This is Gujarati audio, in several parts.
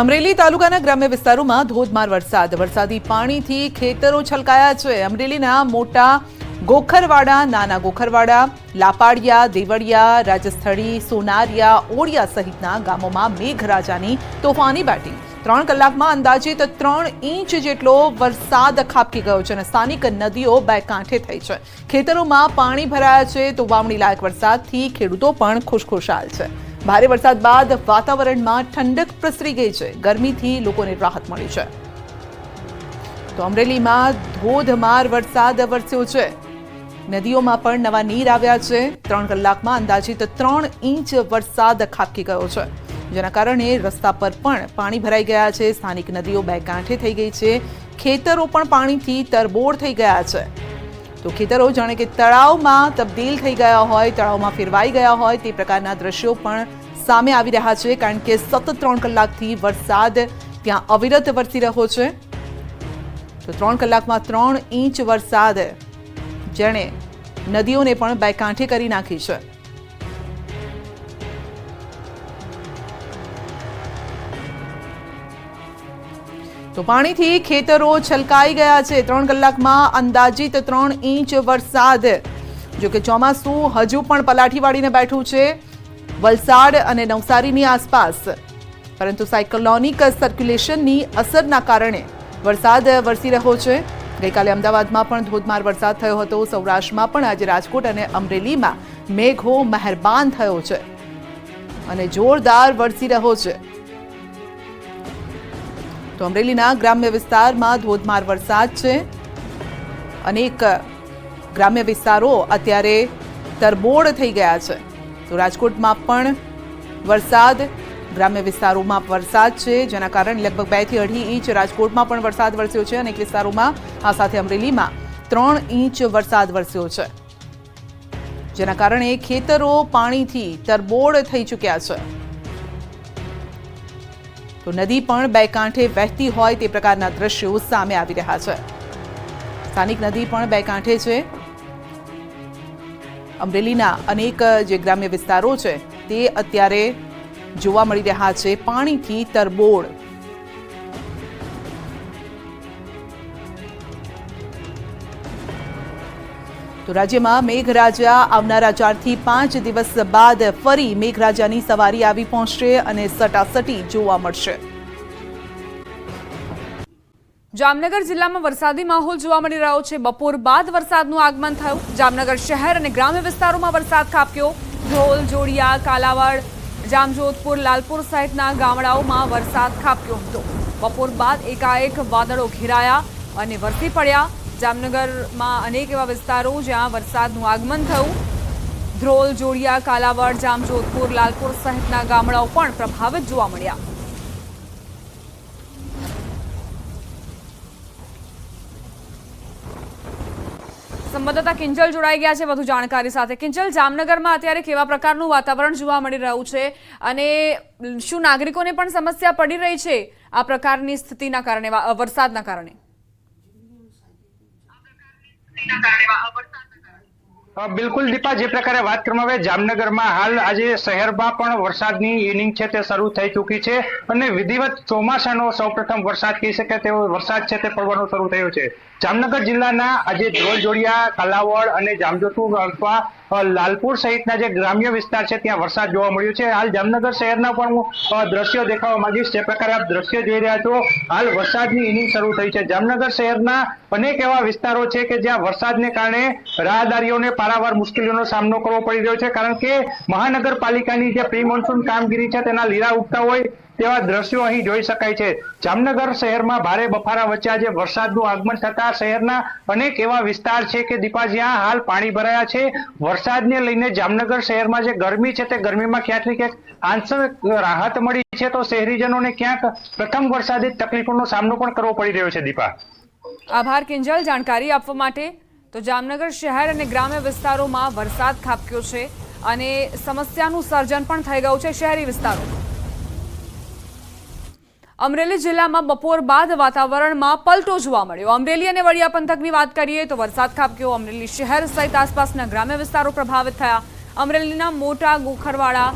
અમરેલી તાલુકાના ગ્રામ્ય વિસ્તારોમાં ધોધમાર વરસાદ. વરસાદી પાણીથી ખેતરો છલકાયા છે. અમરેલીના મોટા ગોખરવાડા, નાના ગોખરવાડા, લાપાડિયા, દેવળિયા, રાજસ્થળી, સોનારિયા, ઓડિયા સહિતના ગામોમાં મેઘરાજાની તોફાની બેટિંગ ત્રણ કલાકમાં અંદાજિત ત્રણ ઇંચ જેટલો વરસાદ ખાબકી ગયો છે અને સ્થાનિક નદીઓ બે કાંઠે થઈ છે. ખેતરોમાં પાણી ભરાયા છે તો વાવણી લાયક વરસાદથી ખેડૂતો પણ ખુશખુશાલ છે. ભારે વરસાદ બાદ વાતાવરણમાં ઠંડક પ્રસરી ગઈ છે. ગરમીથી લોકોને રાહત મળી છે. તો અમરેલીમાં ધોધમાર વરસાદ વરસ્યો છે. નદીઓમાં પણ નવા નીર આવ્યા છે. ત્રણ કલાકમાં અંદાજિત ત્રણ ઇંચ વરસાદ ખાબકી ગયો છે. જેના કારણે રસ્તા પર પણ પાણી ભરાઈ ગયા છે. સ્થાનિક નદીઓ બે કાંઠે થઈ ગઈ છે. ખેતરો પણ પાણીથી તરબોળ થઈ ગયા છે. તો ખેતરો જાણે કે તળાવમાં તબદીલ થઈ ગયા હોય, તળાવમાં ફેરવાઈ ગયા હોય તે પ્રકારના દ્રશ્યો પણ સામે આવી રહ્યા છે, કારણ કે સતત ત્રણ કલાકથી વરસાદ ત્યાં અવિરત વરસી રહ્યો છે. તો ત્રણ કલાકમાં ત્રણ ઇંચ વરસાદ જેણે નદીઓને પણ બે કાંઠે કરી નાખી છે. તો પાણીથી ખેતરો છલકાઈ ગયા છે. ત્રણ કલાકમાં અંદાજિત ત્રણ ઇંચ વરસાદ. જોકે ચોમાસું હજુ પણ પલાઠી વાળીને બેઠું છે. વલસાડ અને નવસારીની આસપાસ. પરંતુ સાયક્લોનિક સર્ક્યુલેશનની અસરના કારણે વરસાદ વરસી રહ્યો છે. ગઈકાલે અમદાવાદમાં પણ ધોધમાર વરસાદ થયો હતો. સૌરાષ્ટ્રમાં પણ આજે રાજકોટ અને અમરેલીમાં મેઘો મહેરબાન થયો છે. અને જોરદાર વરસી રહ્યો છે. તો અમરેલીના ગ્રામ્ય વિસ્તારમાં ધોધમાર વરસાદ છે. અનેક ગ્રામ્ય વિસ્તારો અત્યારે તરબોળ થઈ ગયા છે. તો રાજકોટમાં પણ વરસાદ, ગ્રામ્ય વિસ્તારોમાં વરસાદ છે, જેના કારણે લગભગ બેથી અઢી ઇંચ રાજકોટમાં પણ વરસાદ વરસ્યો છે અનેક વિસ્તારોમાં આ સાથે અમરેલીમાં ત્રણ ઇંચ વરસાદ વરસ્યો છે. જેના કારણે ખેતરો પાણીથી તરબોળ થઈ ચૂક્યા છે. તો નદી પણ બે કાંઠે વહેતી હોય તે પ્રકારના દ્રશ્યો સામે આવી રહ્યા છે. સ્થાનિક નદી પણ બે કાંઠે છે. અમરેલીના અનેક, જે ગ્રામ્ય વિસ્તારો છે, તે અત્યારે જોવા મળી રહ્યા છે પાણીથી તરબોળ. તો રાજ્યમાં મેઘરાજા આવનારા ચારથી પાંચ દિવસ બાદ ફરી મેઘરાજાની સવારી આવી પહોંચશે અને સટાસટી જોવા મળશે. જામનગર જિલ્લામાં વરસાદી માહોલ જોવા મળી રહ્યો છે. બપોર બાદ વરસાદનું આગમન થયું. જામનગર શહેર અને ગ્રામ્ય વિસ્તારોમાં વરસાદ ખાબક્યો. ધ્રોલ જોડિયા, કાલાવાડ, જામજોધપુર, લાલપુર સહિતના ગામડાઓમાં વરસાદ ખાબક્યો હતો. બપોર બાદ એકાએક વાદળો ઘેરાયા અને વરસી પડ્યા. જામનગરમાં અનેક એવા વિસ્તારો જ્યાં વરસાદનું આગમન થયું. ધ્રોલ, જોડિયા, કાલાવાડ, જામજોધપુર, લાલપુર સહિતના ગામડાઓ પણ પ્રભાવિત જોવા મળ્યા. સંવાદદાતા કિંજલ જોડાઈ ગયા છે વધુ જાણકારી સાથે. કિંજલ, જામનગરમાં અત્યારે કેવા પ્રકારનું વાતાવરણ જોવા મળી રહ્યું છે અને શું નાગરિકોને પણ સમસ્યા પડી રહી છે આ પ્રકારની સ્થિતિના કારણે વરસાદના કારણે? બિલકુલ દીપા, જે પ્રકારે વાત કરવામાં આવે, જામનગરમાં હાલ આજે શહેરમાં પણ વરસાદની ઇનિંગ છે, તે શરૂ થઈ ચૂકી છે અને વિધિવત ચોમાસાનો સૌપ્રથમ વરસાદ કહી શકાય, તેવો વરસાદ છે, તે પડવાનો શરૂ થયો છે. જામનગર જિલ્લાના આજે ધ્રોલજોડિયા જોડિયા કાલાવડ અને જામજોતુ અથવા લાલપુર સહિતના જે ગ્રામ્ય વિસ્તાર છે, ત્યાં વરસાદ જોવા મળ્યો છે. હાલ જામનગર શહેરના પણ હું દ્રશ્યો દેખાવા માંગીશ. જે પ્રકારે આપ દ્રશ્ય જોઈ રહ્યા છો, હાલ વરસાદની ઇનિંગ શરૂ થઈ છે. જામનગર શહેરના અનેક એવા વિસ્તારો છે કે જ્યાં વરસાદને કારણે રાહદારીઓને પારાવાર મુશ્કેલીઓનો સામનો કરવો પડી રહ્યો છે. કારણ કે મહાનગરપાલિકાની જે પ્રી મોન્સૂન કામગીરી છે, તેના લીરા ઉગતા હોય તેવા દ્રશ્યો અહીં જોઈ શકાય છે. જામનગર શહેરમાં ભારે બફારા વચ્ચે આજે વરસાદનું આગમન થતા શહેરના અનેક એવા વિસ્તાર છે કે દીપા જ્યાં હાલ પાણી ભરાયા છે. વરસાદને લઈને જામનગર શહેરમાં જે ગરમી છે તે ગરમીમાં ક્યાંક ને ક્યાંક આંશિક રાહત મળી છે તો શહેરીજનોને ક્યાંક પ્રથમ વરસાદી તકલીફોનો સામનો પણ કરવો પડી રહ્યો છે, દીપા. આભાર, કિંજલ. જાણકારી આપવા માટે તો જામનગર શહેર અને ગ્રામ્ય વિસ્તારોમાં વરસાદ ખાબક્યો છે અને સમસ્યાનું સર્જન પણ થઈ ગયું છે શહેરી વિસ્તારોમાં. અમરેલી જિલ્લામાં બપોર બાદ વાતાવરણમાં પલટો જોવા મળ્યો. અમરેલી અને વડિયા પંથકની વાત કરીએ તો વરસાદ ખાબક્યો. અમરેલી શહેર સહિત આસપાસના ગ્રામ્ય વિસ્તારો પ્રભાવિત થયા. અમરેલીના મોટા ગોખરવાડા,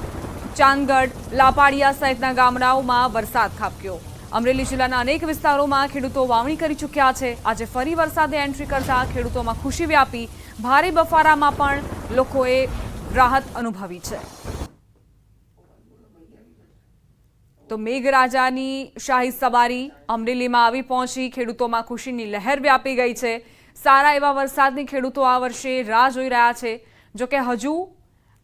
ચાંદગઢ, લાપાડિયા સહિતના ગામડાઓમાં વરસાદ ખાબક્યો. અમરેલી જિલ્લાના અનેક વિસ્તારોમાં ખેડૂતો વાવણી કરી ચૂક્યા છે. આજે ફરી વરસાદે એન્ટ્રી કરતા ખેડૂતોમાં ખુશી વ્યાપી. ભારે બફારામાં પણ લોકોએ રાહત અનુભવી છે. તો મેઘરાજાની શાહી સવારી અમરેલીમાં આવી પહોંચી. ખેડૂતોમાં ખુશીની લહેર વ્યાપી ગઈ છે. સારા એવા વરસાદની ખેડૂતો આ વર્ષે રાહ જોઈ રહ્યા છે. જોકે હજુ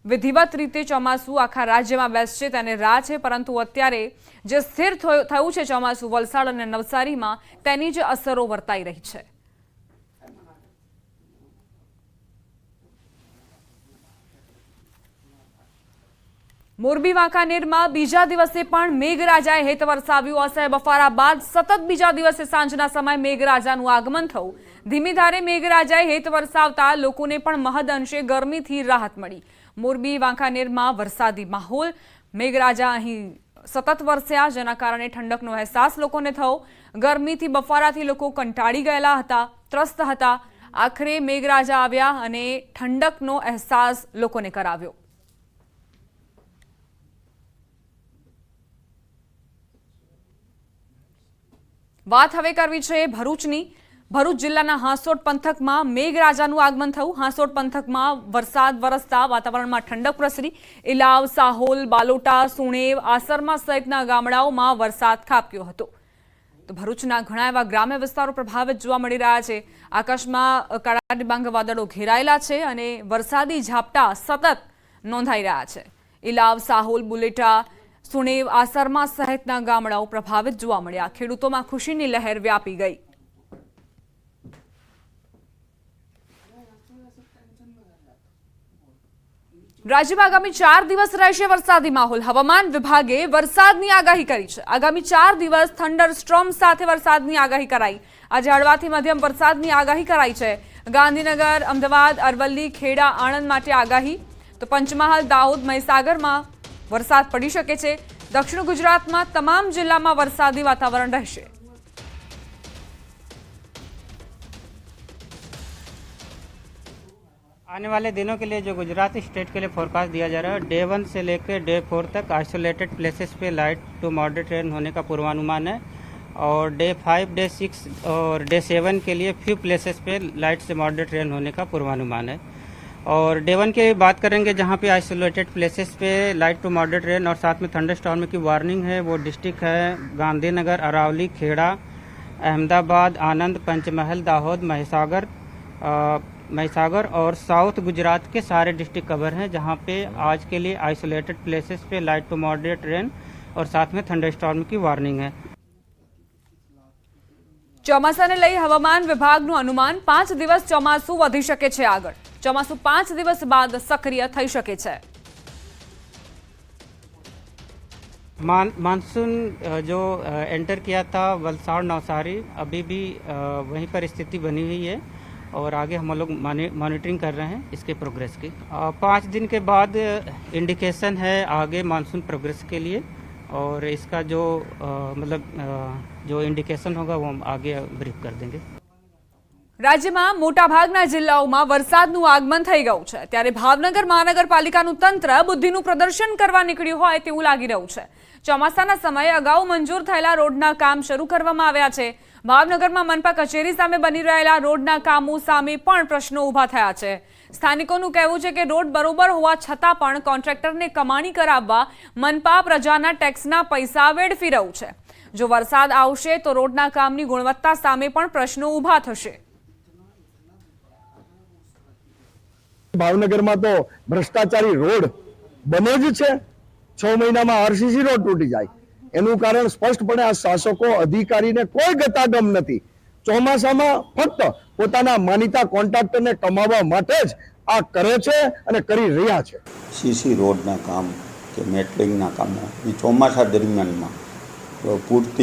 વિધિવત રીતે ચોમાસું આખા રાજ્યમાં બેસશે તેને રાહ છે, પરંતુ અત્યારે જે સ્થિર થયો- છે ચોમાસું, વલસાડ અને નવસારીમાં તેની જ અસરો વર્તાઈ રહી છે. મોરબી વાંકાનેરમાં બીજા દિવસે પણ મેઘરાજાએ હેત વરસાવ્યું અસહ્ય બફારા બાદ સતત બીજા દિવસે સાંજના સમયે મેઘરાજાનું આગમન થયું. ધીમી ધારે મેઘરાજાએ હેત વરસાવતા લોકોને પણ મહદ અંશે ગરમીથી રાહત મળી. મોરબી વાંકાનેરમાં વરસાદી માહોલ. મેઘરાજા અહીં સતત વરસ્યા, જેના કારણે ઠંડકનો અહેસાસ લોકોને થયો. ગરમીથી બફારાથી લોકો કંટાળી ગયેલા હતા, ત્રસ્ત હતા. આખરે મેઘરાજા આવ્યા અને ઠંડકનો અહેસાસ લોકોને કરાવ્યો. વાત હવે કરવી છે ભરૂચની. ભરૂચ જિલ્લાના હાંસોટ પંથકમાં મેઘરાજાનું આગમન થયું. હાંસોટ પંથકમાં વરસાદ વરસતા વાતાવરણમાં ઠંડક પ્રસરી. ઇલાવ, સાહોલ, બાલોટા, સુણેવ, આસરમા સહિતના ગામડાઓમાં વરસાદ ખાબક્યો હતો. તો ભરૂચના ઘણા એવા ગ્રામ્ય વિસ્તારો પ્રભાવિત જોવા મળી રહ્યા છે. આકાશમાં કાળા ડિબાંગ વાદળો ઘેરાયેલા છે અને વરસાદી ઝાપટા સતત નોંધાઈ રહ્યા છે. ઇલાવ, સાહોલ, બુલેટા સુણેવ આસરમાં સહિતના ગામડાઓ પ્રભાવિત જોવા મળ્યા. ખેડૂતોમાં ખુશીની લહેર વ્યાપી ગઈ. રાજ્યમાં આગામી ચાર દિવસ રહેશે વરસાદી માહોલ. હવામાન વિભાગે વરસાદની આગાહી કરી છે. આગામી ચાર દિવસ થંડર સ્ટ્રોમ સાથે વરસાદની આગાહી કરાઈ. આજે હળવાથી મધ્યમ વરસાદની આગાહી કરાઈ છે. ગાંધીનગર, અમદાવાદ, અરવલ્લી, ખેડા, આણંદ માટે આગાહી. તો પંચમહાલ, દાહોદ, મહીસાગરમાં વરસાદ પડી શકે છે દક્ષિણ ગુજરાતમાં તમામ જિલ્લામાં વરસાદી વાતાવરણ રહેશે आने वाले दिनों के लिए जो गुजरात स्टेट के लिए फोरकास्ट दिया जा रहा है डे वन से लेकर डे फोर तक आइसोलेटेड प्लेसेस पे लाइट टू मॉडरेट रेन होने का पूर्वानुमान है और डे फाइव डे सिक्स और डे सेवन के लिए फ्यू प्लेसेस पे लाइट से मॉडरेट रेन होने का पूर्वानुमान है और डे वन की बात करेंगे जहाँ पे आइसोलेटेड प्लेसेस पे लाइट टू मॉडरेट रेन और साथ में थंडर स्टॉर्म की वार्निंग है वो डिस्ट्रिक्ट है गांधीनगर अरावली खेड़ा अहमदाबाद आनंद पंचमहल दाहोद महिसागर अ, महिसागर और साउथ गुजरात के सारे डिस्ट्रिक्ट कवर हैं जहाँ पे आज के लिए आइसोलेटेड प्लेसेस पे लाइट टू मॉडरेट रेन और साथ में थंडर स्टॉर्म की वार्निंग है ચોમાસાને લઈ હવામાન વિભાગનું અનુમાન પાંચ દિવસ ચોમાસું વધી શકે છે આગળ ચોમાસું પાંચ દિવસ બાદ સક્રિય થઈ શકે છે मान मानसून अ, जो अ, एंटर किया था वलसाड़ नवसारी अभी भी अ, वहीं पर स्थिति बनी हुई है और आगे हम लोग मॉनि- मॉनिटरिंग कर रहे हैं इसके प्रोग्रेस की अ, पाँच दिन के बाद इंडिकेशन है आगे मानसून प्रोग्रेस के लिए और इसका जो अ, मतलब अ, जो इंडिकेशन होगा वो हम आगे ब्रीफ कर देंगे રાજ્યમાં મોટાભાગના જિલ્લાઓમાં વરસાદનું આગમન થઈ ગયું છે. ત્યારે ભાવનગર મહાનગરપાલિકાનું તંત્ર બુદ્ધિનું પ્રદર્શન કરવા નીકળ્યું હોય તેવું લાગી રહ્યું છે. ચોમાસાના સમયે અગાઉ મંજૂર થયેલા રોડના કામ શરૂ કરવામાં આવ્યા છે. ભાવનગરમાં મનપા કચેરી સામે બની રહેલા રોડના કામો સામે પણ પ્રશ્નો ઊભા થયા છે. સ્થાનિકોનું કહેવું છે કે રોડ બરોબર હોવા છતાં પણ કોન્ટ્રાક્ટરને કમાણી કરાવવા મનપા પ્રજાના ટેક્સના પૈસા વેડફી રહ્યું છે. જો વરસાદ આવશે તો રોડના કામની ગુણવત્તા સામે પણ પ્રશ્નો ઊભા થશે. ભાવનગરમાં તો ભ્રષ્ટાચારી રોડ બને જ છે. છ મહિનામાં આરસીસી રોડ તૂટી જાય. એનું કારણ સ્પષ્ટપણે આ શાસકો અધિકારીને કોઈ ગતાગમ નથી. ચોમાસામાં ફક્ત પોતાના માનીતા કોન્ટ્રાક્ટરને કમાવા માટે જ આ કરે છે અને કરી રહ્યા છે. સીસી રોડના કામ કે મેટલિંગના કામો એ ચોમાસા દરમિયાનમાં પૂરતી